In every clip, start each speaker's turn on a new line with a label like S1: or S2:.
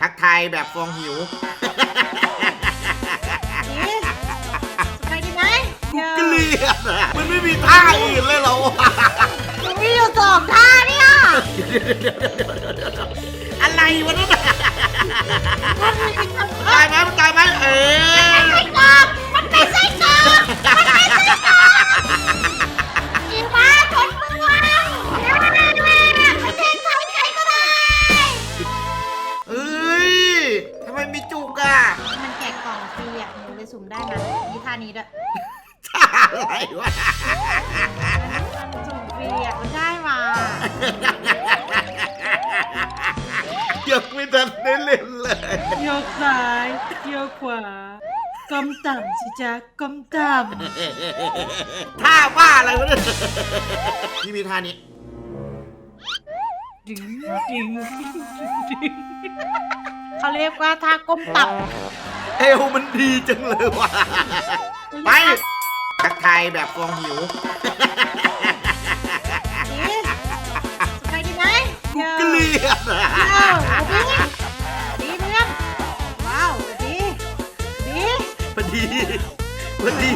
S1: ทักทายแบบฟองหิว
S2: นี่ไปดีไหม
S1: กูเกลียดอะมันไม่มีท่าอื่นเลยเหรอวะ
S2: หนูมีอยู่สองท่าเนี่ย
S1: อะไรวะนั่นน่ะ
S2: มันมีคำ
S1: ตายไหมมันตายไหมเออ
S2: ไส้กรอกมันเป็นไส้กรอกมัน นี้ด้วย
S1: ท่าอะไรวะ
S2: สุ่มฟรีอะมันได้มา
S1: ยังไม่ทันได้เล่นเลย
S3: โยกซ้ายโยกขวาก้มต่ำสิจ๊ะก้มต่
S1: ท่าบ้าอะไรวะเนี่ยนี่มีท่านี้ำ
S3: ดึงดึงดึง
S2: เขาเรียกว่าท่าก้มต่
S1: เอวมันดีจังเลยว่ะำไปทักทายแบบฟองหิว
S2: นี่ไปดีไหม
S1: กูเกลียดอะ
S2: ว้าวดีดีเพื่อนว้าวดีดี
S1: มันดีมันดี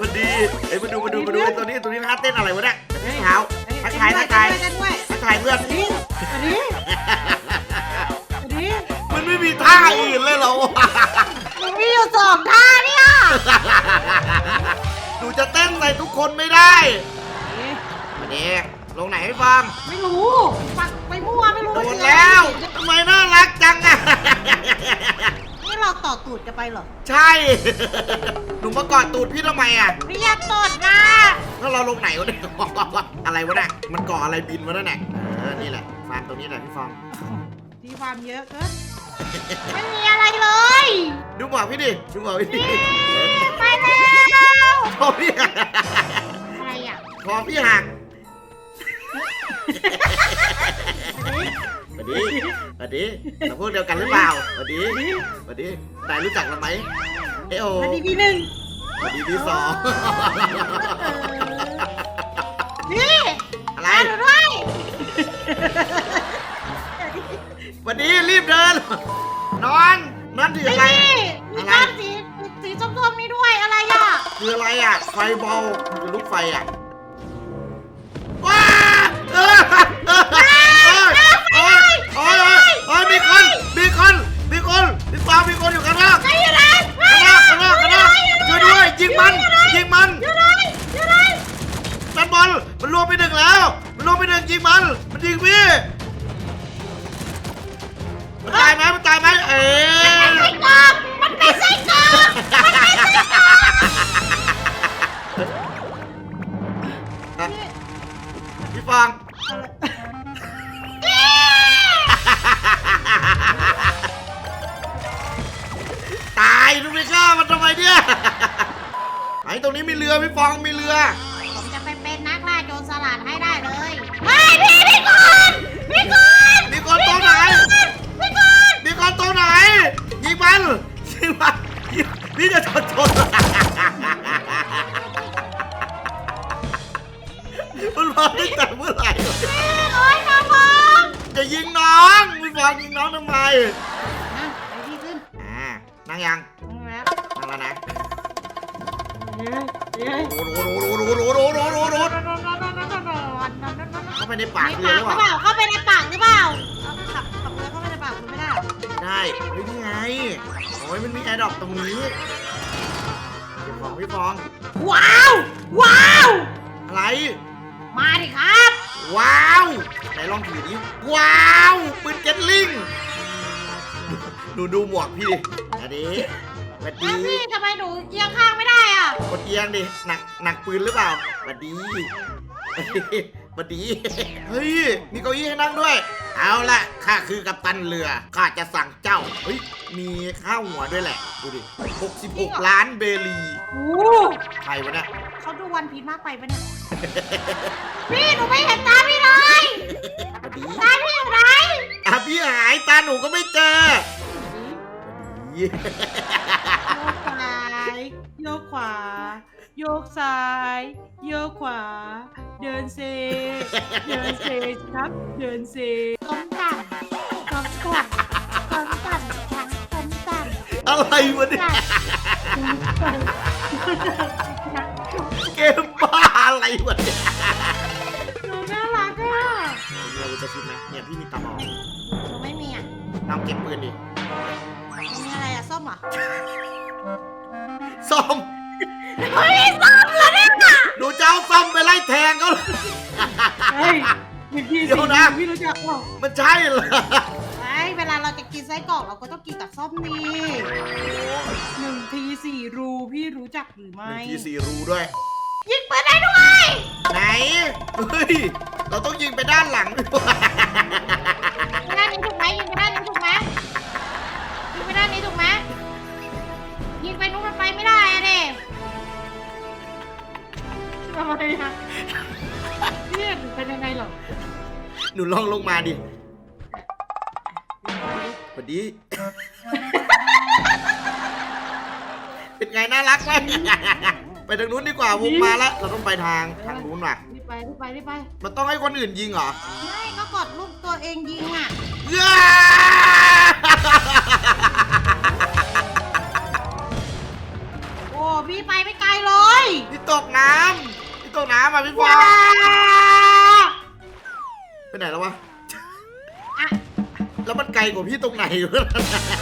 S1: มันดีเอ้ยมาดูมาดูมาดูไอ้ตัวนี้ตัวนี้ท่าเต้นอะไรวะเนี่ยเท้าทักทายทักทาย
S2: กันด้วย
S1: ทักทายเพื่อน
S2: ดีดีดี
S1: มันไม่มีท่าอื่นเลยเหรอวะ
S2: หนู มีอยู่สองท่าเนี่ย
S1: หนูจะเต้นใส่ทุกคนไม่ได้
S2: ดี
S1: มาเด็กลงไหนให้ฟัง
S2: ไม่รู้ปักไปมั่วไม่รู้
S1: โดนแล้วทำไมน่ารักจังอะ
S2: นี่เราต่อตูดกันไปเหรอ
S1: ใช่ หนูมากอดตูดพี่ทำไมอะ
S2: พี่อยากตดนะ
S1: ถ้าเราลงไหนวะเนี่ยอะไรวะเนี่ยมันก่ออะไรบินวะนั่นแหละเออนี่แหละฟานตัวนี้แหละพี่ฟอง
S2: ดีความเยอะเกิน ไม่มีอะไรเลย
S1: ดูหมวกพี่ดิดูหมวกพี่ดิ
S2: ไปแล้ว
S1: คอพี่หัก
S2: อะไรอะ
S1: คอพี่หักสวัสดีสวัสดีเราพวกเดียวกันหรือเปล่าสวัสดีสวัสดีนายรู้จักเราไหมเอโอ
S2: มาดีพี่หนึ่ง
S1: สวัสดีพี่สอง
S2: นี่
S1: อะไร
S2: มาดูด้วย
S1: ส วัสดีรีบเดิน นอนนอนถืออะไร
S2: นี่มีก้อนสีสีส้มๆนี่ด้วยอะไรอะ
S1: คืออะไรอะ ไฟบอลคือลูกไฟอะ พี่ฟอง ตายลูกไม่กล้ามันทำไมเนี่ยไอ้ตรงนี้มีเรือพี่ฟองมีเรือ
S2: ผมจะไปเป็นนักล่าโจรสลัดให้ได้เลยเฮ้ยพี่พี่ก่อนพี่ก่อน
S1: มีคนตรงไหน
S2: พี่ก่อน
S1: มีคนตรงไหนยิงมันยิงมันยิงพี่จะชนชนมัน อ
S2: ง
S1: พี่ฟองยิงน้องทำไม
S2: นะไปพี่ขึ้น
S1: อ่านั่งยัง
S2: แล้ว
S1: นั่งแล้วนะ
S3: เย้เย้
S1: โอ้โหโอ้โหโอ้โหโอ้โหโอ้โหโอ้โหโอ้โหเข้าไปในปาก
S2: ใน
S1: เรือ
S2: ปาก
S1: หรือ
S2: ห
S1: เป
S2: รือเป
S1: ล่า
S2: ล่าเข้าไปในปากหรือเปล่าเอาขับขับเรือเข้าไปในปากคุณไม่ได้เหรอ
S1: ได้เฮ้ยนี่ไงโอ้ยมันมีแอร์ดรอปตรงนี้เก็บของพี่ฟอง
S2: ว้าวว้าว
S1: อะไร
S2: มาดิครับ
S1: ว้าว ไหนลองถือดิ ว้าวปืนเก็ตลิงดูดูหมวกพี่ดิอันนี้สวัส
S2: แล้
S1: ดี
S2: วพี่ทำไมหนูเอียงข้างไม่ได้อะ
S1: กดเอียงดิ หนักหนักปืนหรือเปล่าสวัสดีสวัสดี เฮ้ย มีเก้าอี้ให้นั่งด้วย เอาละข้าคือกัปตันเรือ ข้าจะสั่งเจ้า เฮ้ย มีข้าวหัวด้วยแหละ ดูดิ 66 ล้านเบลี
S2: โอ้
S1: ใครวะเนี่ย
S2: เขาดูวันพีชมากไปปะเนี่ย พี่หนูไม่เห็นตาพี่เลย
S1: สวัสดี
S2: ตาพี่อยู่ไหน
S1: อะพี่หายตาหนูก็ไม่เจอสวัสดี
S3: โยกซ้ายโยกขวา โยกซ้าย โยกขวา เดินเซ เดินเซครับ เดินเซ
S2: ก้มต่ำก้มต่ำก้มต่ำ
S1: อะไรวะเนี่ยเกมบ้า อะไรวะเนี่ย
S3: หนูน่ารักอะ
S1: เราจะคิดไหมเนี่ยพี่มีตาบอด
S2: หนูไม่มีอะ
S1: น้องเก็บปืนดิ
S2: มีอะไรอะส้มเหรอ
S1: ซ่อม
S2: เฮ้ยส้มเหรอเนี่ย
S1: หนูจะเอาซ่อมไปไล่แทงเขาเลย
S3: เฮ้ยพี่พี่
S1: เดี๋ยวนะ
S3: พี่รู้จักเปล่า
S1: มันใช่เหรอ
S2: ไอ้เวลาเราจะกินไส้กรอกเราก็ต้องกินกับส้มนี่
S3: หนึ่งทีสี่รูพี่รู้จักหรือ
S1: ห
S3: ไม่
S1: นึ่งทีสี่รูด้วย
S2: ยิงปืนได้ด้วย
S1: ไหนเฮ้ยเราต้องยิงไปด้านหลังด้วย
S2: ยิงไปด้านนี้ถูกไหมยิงไปด้านนี้ถูกไหมยิงไปด้านนี้ถูกไหมยิงไปนู้นมันไปไม่ได้อะเด็
S3: ทำไมอะพี่เห็นเป็นยังไงหรอ
S1: หนูลองลงมาดิสวัสดี เป็นไงน่ารักไหม ไปทางนู้นดีกว่าวงมาแล้วเราต้องไปทางทางนู้นว่ะ
S2: รีบไปรีบไปรีบไป
S1: มันต้องให้คนอื่นยิงเหรอ
S2: ไม่ก็กดลูกตัวเองยิงอะ
S1: ย้า
S2: โอ้พี่ไปไม่ไกลเลย
S1: พี่ตกน้ำพี่ตกน้ำอะพี่ฟองไปไหนแล้ววะ
S2: อะ
S1: แล้วมันไกลกว่าพี่ตรงไหนวะ
S2: อ๋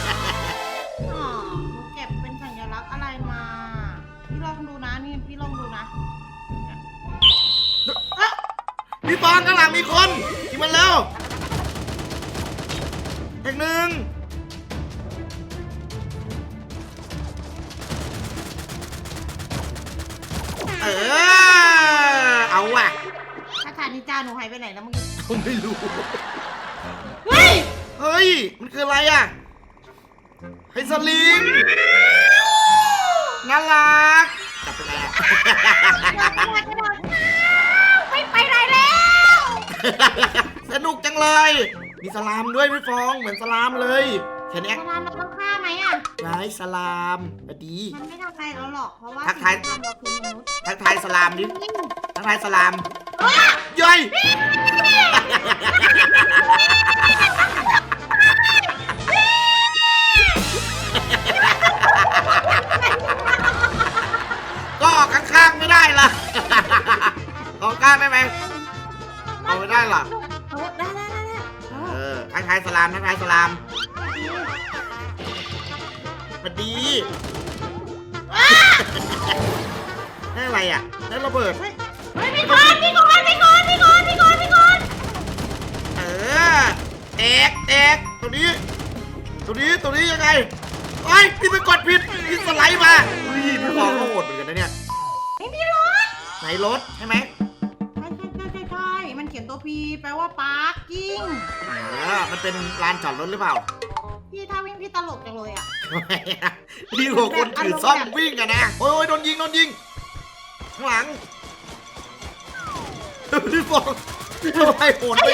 S2: พี่
S1: ฟองข้างหลังมีคนยิงมันเร็วแท็กหนึ่งเออเอาว่ะ
S2: ถ้าทานนินจาหนูหายไปไหนแล้วเมื่อกี้
S1: ผมไม่รู้
S2: เฮ้ย
S1: เฮ้ย มันคืออะไรอะไฮสลิงน่ารักจับเป็นไง สนุกจังเลย มีสลามด้วยพี่ฟองเหมือนสลามเลยแค่เนี้ย
S2: สลามเราต้องฆ่าไหมอะ
S1: นายสลามสวัสดี
S2: มันไม่ทำอะไรเราหรอกเพราะว่า
S1: ทักทาย
S2: สิ่งที่ทำเราคือมนุษย์
S1: ทักทายสลามดิทักทายสลามย่อย ไม่ได้หรอ
S2: เออได้ได้ได้ได้
S1: เออทักทายสลามทักทายสลามสวัสดีได้อะไรอะได้ระเบิด
S2: เฮ้ยเฮ้ยพี่กอนพี่กอนพี่กอนพี่กอนพี่กอนพี่กอน
S1: เออแตกแตกตัวนี้ ตัวนี้ ตัวนี้ยังไงไอ้ยพี่ไปกดผิดพี่สไลด์มาอุ้ยพี่ฟองก็โหดเหมือนกันนะเนี่ย
S2: ไม่มีรถ
S1: ไหนรถใช่ไหม
S2: ตัวพีแปลว่าปาร์กิ้ง
S1: เออมันเป็นลานจอดรถหรือเปล่า
S2: พี่ถ้าวิ่งพี่ตลกจังเลยอะ
S1: ทำไมอะพี่หัวคนถือซ่อมวิ่งอะนะโอ้ยโอ้ยโดนยิงโดนยิง ข้างหลังพี่ฟองทำไมโหดไป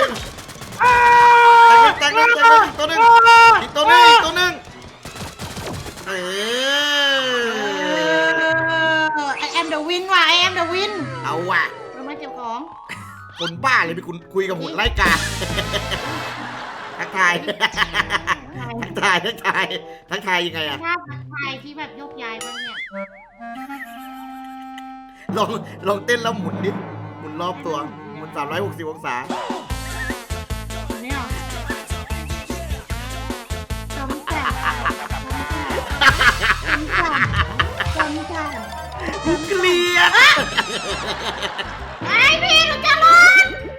S1: แตกหนึ่งแตกหนึ่งแตกหนึ่งอีกตัวหนึงอีกตัวหนึงอีกตัวหนึงเออ
S2: ไอแอมเดอะวินว่ะไอแอมเดอะวิน
S1: เอาว่ะ คนบ้าเลยไปคุณคุยกับหุ่นไล่กาทักทายทักทายทักทายทักทายยังไงอะ
S2: ภาพไทยที่แบบยกย้ายไปเนี่ย
S1: ลองลองเต้นแล้วหมุนดิหมุนรอบตัวหมุน 360 องศา
S2: อันนี้เหรอจำแจ่จำแจ่จำแจ่
S1: กูเกลียด
S2: ไอพี่หนูจะร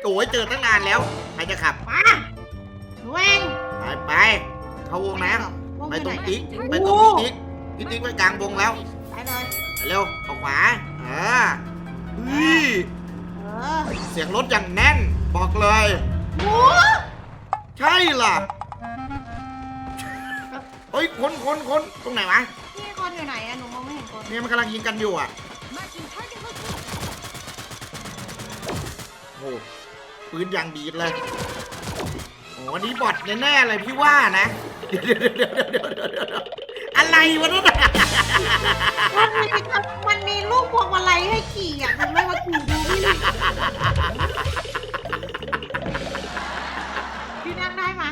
S2: อด
S1: โอ้ยเจอตั้งนานแล้ว ใครจะขับ
S2: มาหนูเอง
S1: ไปไปเข้าวงน้
S2: วงำ
S1: ไป
S2: อยู่
S1: ตรง
S2: ไหน
S1: ติ๊กไปตรงพี่ติ๊กพี่ติ๊กไปกลางวงแล้ว
S2: ไปเลย
S1: ไปเร็วออกขวาเออเฮ้ย
S2: เออ
S1: เสียงรถอย่างแน่น บอกเลย
S2: หมู
S1: ใช่ล่ะเฮ้ยคนคนคนตรงไหนวะ
S2: พี่คนอยู่ไหนอะหนูมองไม่เห็นคน
S1: เนี่ยมันกำลังยิงกันอยู่อะโอ้โห ปืนอย่างดีดเลยโอ้อันนี้บอทแน่ๆเลยพี่ว่านะเดี๋ยวเดี๋ยวเดี๋ยวเดี๋ยวเดี๋ยวเดี๋ยวเดี๋ยวอะไรวะนั่นน่ะ
S2: มันมีมันมีลูกพวงมาลัยให้ขี่อะมันไม่มาขี่ดูพี่พี่นั่งได้ไหม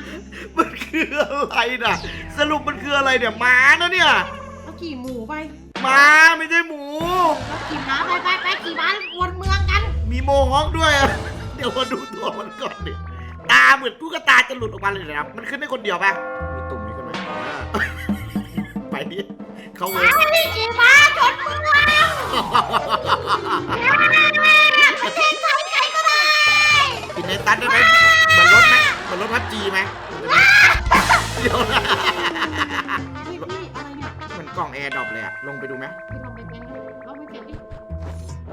S1: มันคืออะไรน่ะ สรุปมันคืออะไรเนี่ยม้านะเนี่ย
S3: เอาขี่หมูไป
S1: ม้าไม่ใช่หมู
S2: แล้วขี่ม้าไปไปไปขี่ม้าวนเมืองกัน
S1: มีโมฮอคด้วยอะ เดี๋ยวมาดูตัวมันก่อนดิตาเหมือนตุ๊กตาจะหลุดออกมาเลยนะครับ มันขึ้นได้คนเดียวปะมีตุ่มนี้กันไหมไปดิเข้าเวร
S2: ไปขี่ม้าชนเมืองประเทศไทยใครก็ได้
S1: กินในตันได้ไหมเหมือนรถไหมเหมือนรถพับจีไหมเดี๋ยวนะ
S3: พี่พี่อะไรเนี่ย
S1: เหมือนกล่องแอร์ดรอปเลยอะลงไปดูไหม
S3: พี่ลองไปแกงเราไปเก็บดิ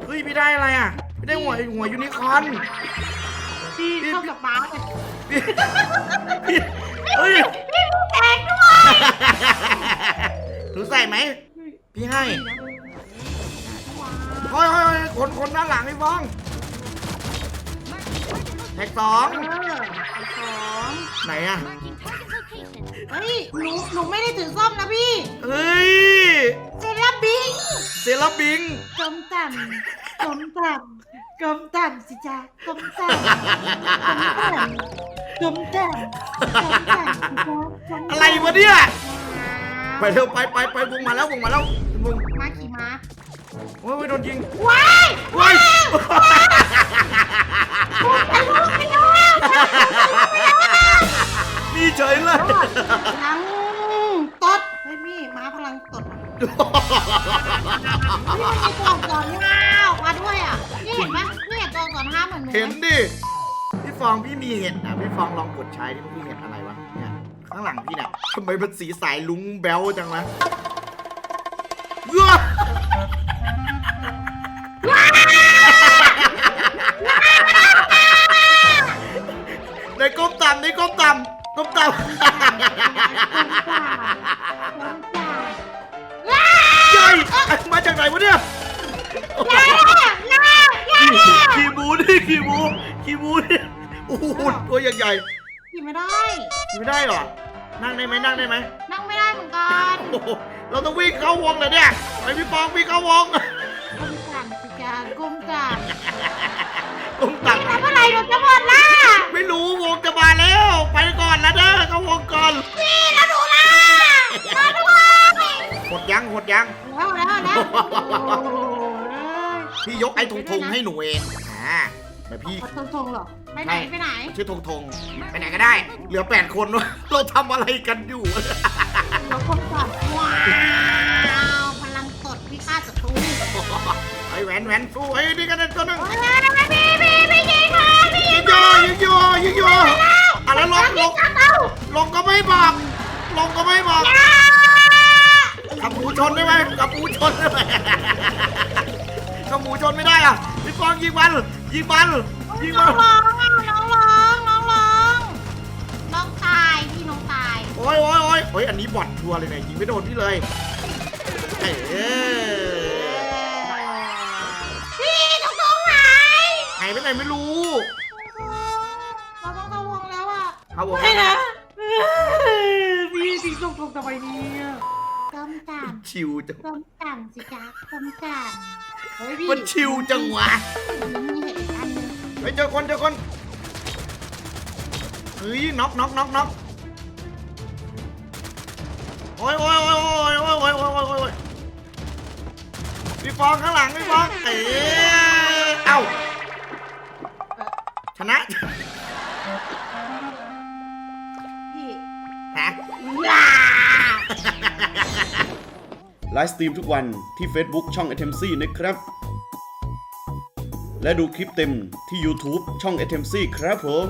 S1: เฮ้ยพี่ได้อะไรอะ พี่ได้หัวหัวยูนิคอร์น
S3: พี่เข้ากับม้าเลย
S1: พี่เฮ้ย
S2: แพงด้วย
S1: หนูใส่ไหม พี่ให้
S3: ว้า
S1: เฮ้ยเฮ้ยเฮ้ยคนคนด้านหลังไอ้ฟองแท็กสอง
S3: เออสอง
S1: ไหนอะ
S3: เฮ้ยหนูหนูไม่ได้ถือส้มนะพี่
S1: เฮ้ย
S2: เซราบิง
S1: เซราบิง
S3: กลมต่ำ กลมต่ำกลมต่ำสิจ๊ะกลมต่ำกลมต่ำกลมต่ำกลมต่ำสิจ๊ะกลมต่ำ
S1: อะไรวะเนี่ย ไปเร็วไปไปไปวงมาแล้ววงมาแล้ววง
S3: ม้าขี่ม้า
S1: โอ้ยโดนยิง
S2: ว้าย
S1: ว้ายนี่เฉยเลย
S3: พลังตดเฮ้ยพี่ม้าพลังตดอะ
S2: นี่มันมีตัวอักษรห้าออกมา ด้วยอะ นี่เห็นไหมนี่เห็นตัวอักษรห้าเหมือนหนู
S1: เห็นดิ พี่ฟองพี่มีเห็ดนะพี่ฟองลองกดใช้ดิพี่เห็ดอะไรวะเนี่ยข้างหลังพี่เนี่ยทำไมมันสีสายลุ้งแบลจังวะเอื้อในก้มต่ำในก้มต่ำก้มต่ำเขี่หมูนี่โอ้โหตัวใหญ่
S3: ขี่ไม่ได้
S1: ๆขี่ไม่ได้เหรอ นั่งได้ไหมนั่งได้ไหม
S2: นั่งไม่ได้เหมือนกัน
S1: โอ้โหเราต้องวิ่งเข้าวงเลยเนี่ยไปพี่ปองวิ่งเข้าวง
S3: กลมต่ำสิจ๊ะกลมต่ำ
S1: ก้มต่
S2: แล้วเมื่อไหร่หนูจะหมดล่ะำ
S1: ไม่รู้วงจะมาแล้ว ไปก่อนแล้วเด้อเข้าวงก่อน
S2: พี่แล้วหนูล่ะมาด้วย
S1: หดยังหดยัง
S3: แล้วแล้วแล้วโอ้ย
S1: พี่ยกไอ้ทงทงให้หนูเองอ่า แต่พี่
S3: ขอทงทงเหรอ ไปไหนไปไหน
S1: ชื่อทงทงไปไหนก็ได้ เหลือแปดคนวะเราทำอะไรกันอยู่
S3: เรากลมต่ำ
S2: ว้าวพลังตดพี่ฆ่าศัตรู
S1: ไอ้แหวนแหวนสู้ไอ้นี่กันตัวหนึง
S2: พี่พี่พี่ยิงมาพี่
S1: ยิงโยยิงโยยิงโยอะไรลงลง
S2: จับเอา
S1: ลงก็ไม่บอกลงก็ไม่บอกขับหมูชนได้ไหมขับหมูชนได้ไหมขับหมูชนไม่ได้อะ พี่ฟองยิงมันยิงมันยิง
S2: น้
S1: มั
S2: อนงร้องอะน้องร้องน้องร้องน้องตายพี่น้องตาย
S1: โอ้ยโอ้ยโอ้ยโอ้ยอันนี้บอดชัวร์เลยเนี่ยยิงไม่โดนพี่เลยเออ
S2: พี่น้องตรงไหน
S1: หายไปไหนไม่รู้
S3: เราต้องเข้าวงแล้วอะ
S1: เขาบอก
S3: ไม่นะพี่ทิ้งทงทงทำไมเนี่ย
S2: กำจัด
S1: ชิวจัง
S2: กำจัดสิจ๊ะกำจัด
S3: เฮ้ยพี่
S1: มันชิวจังวะ
S2: มีเห็ดอีกอันหนึง
S1: เฮ้ยเจอคนเจอคนเฮ้ยน็อกน็อกน็อกน็อกโอ้ยโอ้ยโอ้ยโอ้ยโอ้ยโอ้ยโอ้ยโอ้ยโอ้ยพี่ฟองข้างหลังพี่ฟองเอ๋เอ้าชนะ
S3: พี่
S1: ฮะ
S4: ไลฟ์สตรีมทุกวันที่ Facebook ช่อง a t e m c นะครับ และดูคลิปเต็มที่ YouTube ช่อง a t e m c ครับผม